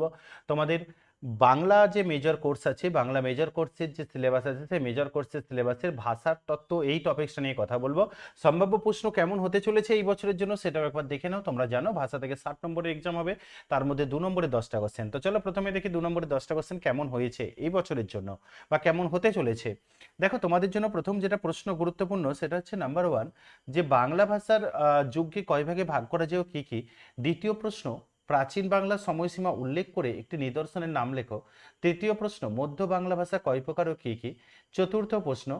বলব। তোমাদের বাংলা যে মেজর কোর্স আছে, বাংলা মেজর কোর্সের যে সিলেবাস আছে, সেই মেজর কোর্সের সিলেবাসের ভাষার তত্ত্ব এই টপিকসটা নিয়ে কথা বলব। সম্ভাব্য প্রশ্ন কেমন হতে চলেছে এই বছরের জন্য সেটাও একবার দেখে নাও, তোমরা জানো, ভাষা থেকে ষাট নম্বরের এক্সাম হবে, তার মধ্যে দু নম্বরে দশটা কোশ্চেন তো চলো প্রথমে দেখি দু নম্বরে দশটা কোশ্চেন কেমন হয়েছে এই বছরের জন্য, বা কেমন হতে চলেছে। দেখো, তোমাদের জন্য প্রথম যেটা প্রশ্ন গুরুত্বপূর্ণ, সেটা হচ্ছে নাম্বার ওয়ান যে বাংলা ভাষার যুগকে কয় ভাগে ভাগ করা যায় ও কি কি? দ্বিতীয় প্রশ্ন প্রাচীন বাংলার সময়সীমা উল্লেখ করে একটি নিদর্শনের নাম লেখো। তৃতীয় প্রশ্ন, মধ্য বাংলা ভাষা কয় প্রকার ও কী কি? চতুর্থ প্রশ্ন,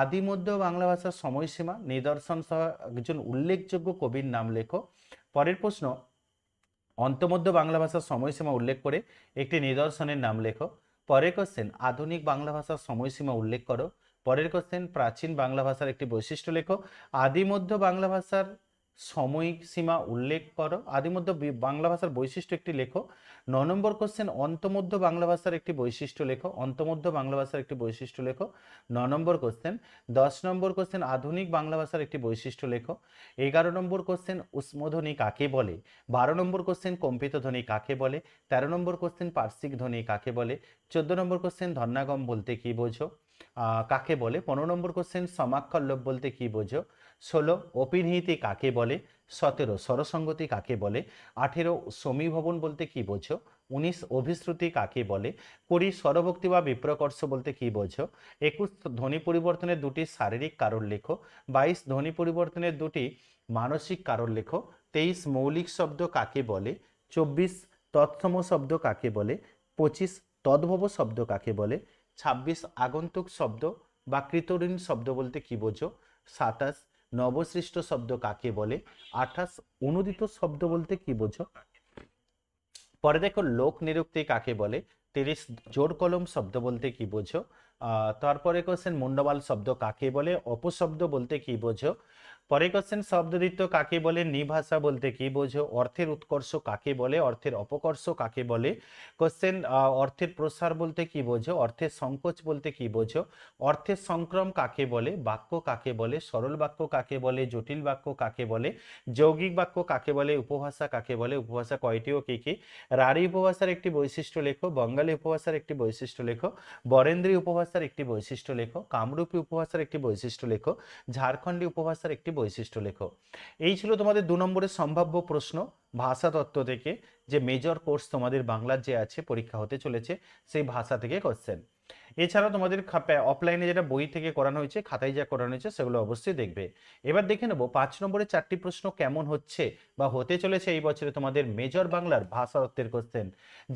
আদি মধ্য বাংলা ভাষার সময়সীমা নিদর্শন সহ একজন উল্লেখযোগ্য কবির নাম লেখো। পরের প্রশ্ন, অন্তমধ্য বাংলা ভাষার সময়সীমা উল্লেখ করে একটি নিদর্শনের নাম লেখো। পরের কোশ্চেন আধুনিক বাংলা ভাষার সময়সীমা উল্লেখ করো। পরের কোশ্চেন প্রাচীন বাংলা ভাষার একটি বৈশিষ্ট্য লেখো। আদিমধ্য বাংলা ভাষার সময়িক সীমা উল্লেখ করো। আদিমধ্য বাংলা ভাষার বৈশিষ্ট্য একটি লেখো। ন নম্বর কোশ্চেন অন্তমধ্য বাংলা ভাষার একটি বৈশিষ্ট্য লেখো। অন্তমধ্য বাংলা ভাষার একটি বৈশিষ্ট্য লেখো। ন নম্বর কোশ্চেন দশ নম্বর কোশ্চেন আধুনিক বাংলা ভাষার একটি বৈশিষ্ট্য লেখো। এগারো নম্বর কোশ্চেন উষ্মধ্বনি কাকে বলে? বারো নম্বর কোশ্চেন কম্পিত ধ্বনি কাকে বলে? তেরো নম্বর কোশ্চেন পার্শ্বিক ধ্বনি কাকে বলে? চোদ্দ নম্বর কোশ্চেন ধর্নাগম বলতে কি বোঝো? কাকে বলে? পনেরো নম্বর কোশ্চেন সমাক্ষর লোভ বলতে কি বোঝো? ষোলো, অপিনিহিতি কাকে বলে? সতেরো, স্বরসঙ্গতি কাকে বলে? আঠেরো, সমীভবন বলতে কি বোঝো? উনিশ, অভিশ্রুতি কাকে বলে? কুড়ি, স্বরভক্তি বা বিপ্রকর্ষ বলতে কি বোঝো? একুশ, ধ্বনি পরিবর্তনের দুটি শারীরিক কারণ লেখো। বাইশ, ধ্বনি পরিবর্তনের দুটি মানসিক কারণ লেখো। তেইশ, মৌলিক শব্দ কাকে বলে? চব্বিশ, তৎসম শব্দ কাকে বলে? পঁচিশ, তদ্ভব শব্দ কাকে বলে? ছাব্বিশ আগন্তুক শব্দ বা কৃতঋণ শব্দ বলতে কি বোঝো? সাতাশ নবসৃষ্ট শব্দ কাকে বলে? আঠাশ অনুদিত শব্দ বলতে কি বোঝো? পরে দেখো লোক নিরুক্তি কাকে বলে? তিরিশ জোর কলম শব্দ বলতে কি বোঝো তারপরে কোশ্চেন মুন্ডবাল শব্দ কাকে বলে অপশব্দ বলতে কি বোঝো পরে কোশ্চেন শব্দদিত্য কাকে বলে নিভাষা বলতে কি বোঝো অর্থের উৎকর্ষ কাকে বলে অর্থের অপকর্ষ কাকে বলে কোশ্চেন অর্থের প্রসার বলতে কি বোঝো অর্থের সংকোচ বলতে কি বোঝো অর্থের সংক্রম কাকে বলে বাক্য কাকে বলে সরল বাক্য কাকে বলে জটিল বাক্য কাকে বলে যৌগিক বাক্য কাকে বলে উপভাষা কাকে বলে উপভাষা কয়টি ও কী কি রাঢ়ী উপভাষার একটি বৈশিষ্ট্য লেখো বঙ্গালী উপভাষার একটি বৈশিষ্ট্য লেখো, বরেন্দ্রী উপভাষার একটি বৈশিষ্ট্য লেখো, কামরূপী উপভাষার একটি বৈশিষ্ট্য লেখো, ঝাড়খণ্ডী উপভাষার একটি বৈশিষ্ট্য লেখো। এই ছিল তোমাদের দু নম্বরের সম্ভাব্য প্রশ্ন ভাষা তত্ত্ব থেকে, যে মেজর কোর্স তোমাদের বাংলার যে আছে, পরীক্ষা হতে চলেছে, সেই ভাষা থেকে কোশ্চেন এছাড়াও তোমাদের অফলাইনে যেটা বই থেকে করানো হয়েছে, খাতায় যা করানো হয়েছে, সেগুলো অবশ্যই দেখবে। এবার দেখে নেব, পাঁচ নম্বরের চারটি প্রশ্ন কেমন হচ্ছে বা হতে চলেছে এই বছরে তোমাদের মেজর বাংলার ভাষাতত্ত্বের কোশ্চেন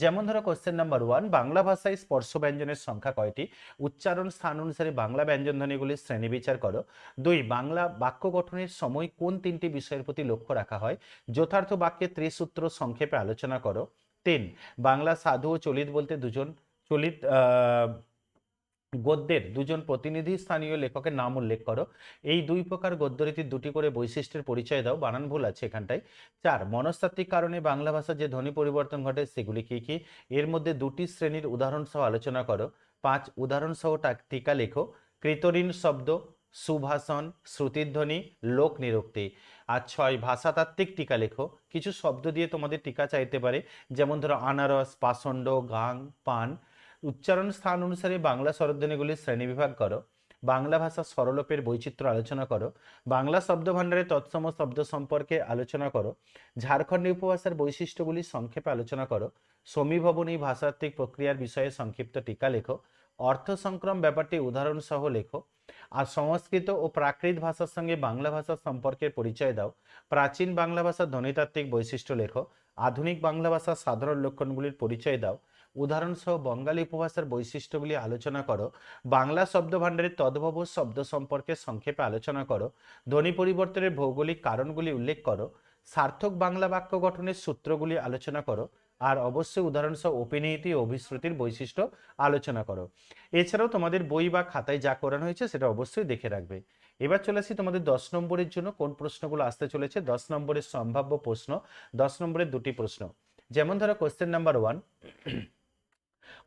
যেমন ধরো কোশ্চেন নাম্বার ওয়ান বাংলা ভাষায় স্পর্শ ব্যঞ্জনের সংখ্যা কয়টি? উচ্চারণ স্থান অনুসারে বাংলা ব্যঞ্জনধ্বনিগুলির শ্রেণি বিচার করো। দুই, বাংলা বাক্য গঠনের সময় কোন তিনটি বিষয়ের প্রতি লক্ষ্য রাখা হয়? যথার্থ বাক্যে ত্রিসূত্র সংক্ষেপে আলোচনা করো। তিন, বাংলা সাধু ও চলিত বলতে দুজন চলিত গদ্যের দুজন প্রতিনিধি স্থানীয় লেখকের নাম উল্লেখ করো। এই দুই প্রকার গদ্যরীতির দুটি করে বৈশিষ্ট্যের পরিচয় দাও। বানান ভুল আছে এখানটায়। চার, মনস্তাত্ত্বিক কারণে বাংলা ভাষার যে ধ্বনি পরিবর্তন ঘটে, সেগুলি কি কি? এর মধ্যে দুটি শ্রেণির উদাহরণ সহ আলোচনা করো। পাঁচ উদাহরণ সহ টিকা লেখো। কৃতঋণ শব্দ, সুভাষণ শ্রুতিধ্বনি লোক নিরক্তি। আর ছয়, ভাষাতাত্ত্বিক টিকা লেখো। কিছু শব্দ দিয়ে তোমাদের টিকা চাইতে পারে। যেমন ধরো, আনারস, পাষণ্ড, গাং, পান। উচ্চারণ স্থান অনুসারে বাংলা স্বরধ্বনিগুলির শ্রেণীবিভাগ করো, বাংলা ভাষা স্বরলোপের বৈচিত্র্য আলোচনা করো, বাংলা শব্দভাণ্ডারে তৎসম শব্দ সম্পর্কে আলোচনা করো, ঝাড়খণ্ডী উপভাষার বৈশিষ্ট্যগুলি সংক্ষেপে আলোচনা করো, সমীভবন এই ভাষাত্ত্বিক প্রক্রিয়ার বিষয়ে সংক্ষিপ্ত টিকা লেখো, অর্থ সংক্রম ব্যাপারটি উদাহরণ সহ লেখো, আর সংস্কৃত ও প্রাকৃত ভাষার সঙ্গে বাংলা ভাষার সম্পর্কের পরিচয় দাও, প্রাচীন বাংলা ভাষার ধ্বনিতাত্ত্বিক বৈশিষ্ট্য লেখো, আধুনিক বাংলা ভাষার সাধারণ লক্ষণগুলির পরিচয় দাও উদাহরণসহ বঙ্গালী উপভাষার বৈশিষ্ট্যগুলি আলোচনা করো। বাংলা শব্দভাণ্ডারের তদ্ভব শব্দ সম্পর্কে সংক্ষেপে আলোচনা করো। ধ্বনি পরিবর্তনের ভৌগোলিক কারণগুলি উল্লেখ করো। সার্থক বাংলা বাক্য গঠনের সূত্রগুলি আলোচনা করো। আর অবশ্যই উদাহরণসহ অপিনীতি অভিশ্রুতির বৈশিষ্ট্য আলোচনা করো। এছাড়াও তোমাদের বই বা খাতায় যা করানো হয়েছে সেটা অবশ্যই দেখে রাখবে। এবার চলে আসি তোমাদের দশ নম্বরের জন্য, কোন প্রশ্নগুলো আসতে চলেছে। দশ নম্বরের সম্ভাব্য প্রশ্ন, দশ নম্বরের দুটি প্রশ্ন। যেমন ধরো কোশ্চেন নাম্বার ওয়ান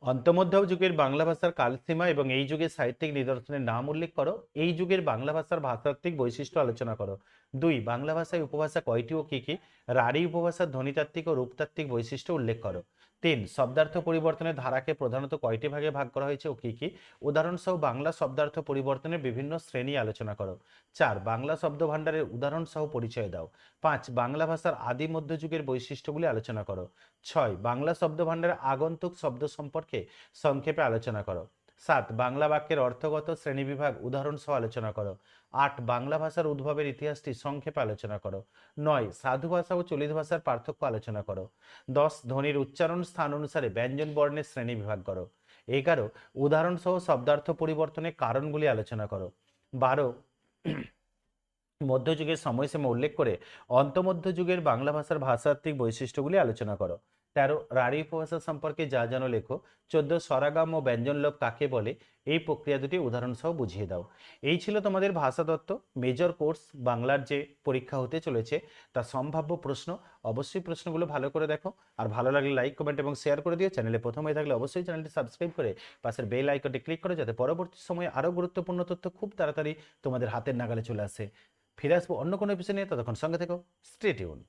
অন্তমধ্য যুগের বাংলা ভাষার কালসীমা এবং এই যুগের সাহিত্যিক নিদর্শনের নাম উল্লেখ করো, এই যুগের বাংলা ভাষার ভাষাত্ত্বিক বৈশিষ্ট্য আলোচনা করো। দুই, বাংলা ভাষায় উপভাষা কয়টি ও কি কি? রাঢ়ী উপভাষার ধ্বনিতাত্ত্বিক ও রূপতাত্ত্বিক বৈশিষ্ট্য উল্লেখ করো। তিন, শব্দার্থ পরিবর্তনের ধারাকে প্রধানত কয়টি ভাগে ভাগ করা হয়েছে ও কি কি? উদাহরণসহ বাংলা শব্দার্থ পরিবর্তনের বিভিন্ন শ্রেণি আলোচনা করো। চার, বাংলা শব্দ ভাণ্ডারের উদাহরণসহ পরিচয় দাও। পাঁচ, বাংলা ভাষার আদি মধ্যযুগের বৈশিষ্ট্যগুলি আলোচনা করো। ছয়, বাংলা শব্দ ভাণ্ডারের আগন্তুক শব্দ সম্পর্কে সংক্ষেপে আলোচনা করো। সাত, বাংলা বাক্যের অর্থগত শ্রেণীবিভাগ, উদাহরণ সহ আলোচনা করো। আট, বাংলা ভাষার উদ্ভবের ইতিহাসটি সংক্ষেপে আলোচনা করো। নয়, সাধু ভাষা ও চলিত ভাষার পার্থক্য আলোচনা করো। দশ, ধ্বনির উচ্চারণ স্থান অনুসারে ব্যঞ্জন বর্ণের শ্রেণি বিভাগ করো। এগারো, উদাহরণ সহ শব্দার্থ পরিবর্তনের কারণগুলি আলোচনা করো। বারো, মধ্যযুগের সময়সীমা উল্লেখ করে অন্তমধ্যযুগের বাংলা ভাষার ভাষাত্মিক বৈশিষ্ট্যগুলি আলোচনা করো। তেরো রাঢ়ী উপভাষা সম্পর্কে যা যেন লেখো, চোদ্দ, স্বরাগাম ও ব্যঞ্জনলোপ কাকে বলে, এই প্রক্রিয়া দুটি উদাহরণ সহ বুঝিয়ে দাও। এই ছিল তোমাদের ভাষাতত্ত্ব মেজর কোর্স বাংলার যে পরীক্ষা হতে চলেছে, তার সম্ভাব্য প্রশ্ন। অবশ্যই প্রশ্নগুলো ভালো করে দেখো। আর ভালো লাগলে লাইক কমেন্ট এবং শেয়ার করে দিও। চ্যানেলে প্রথম হয়ে থাকলে অবশ্যই চ্যানেলটি সাবস্ক্রাইব করে পাশের বেল আইকনটি ক্লিক করো, যাতে পরবর্তী সময়ে আরও গুরুত্বপূর্ণ তথ্য খুব তাড়াতাড়ি তোমাদের হাতের নাগালে চলে আসে। ফিরে আসব অন্য কোনো এপিসোড নিয়ে। ততক্ষণ সঙ্গে থেকো। Stay tune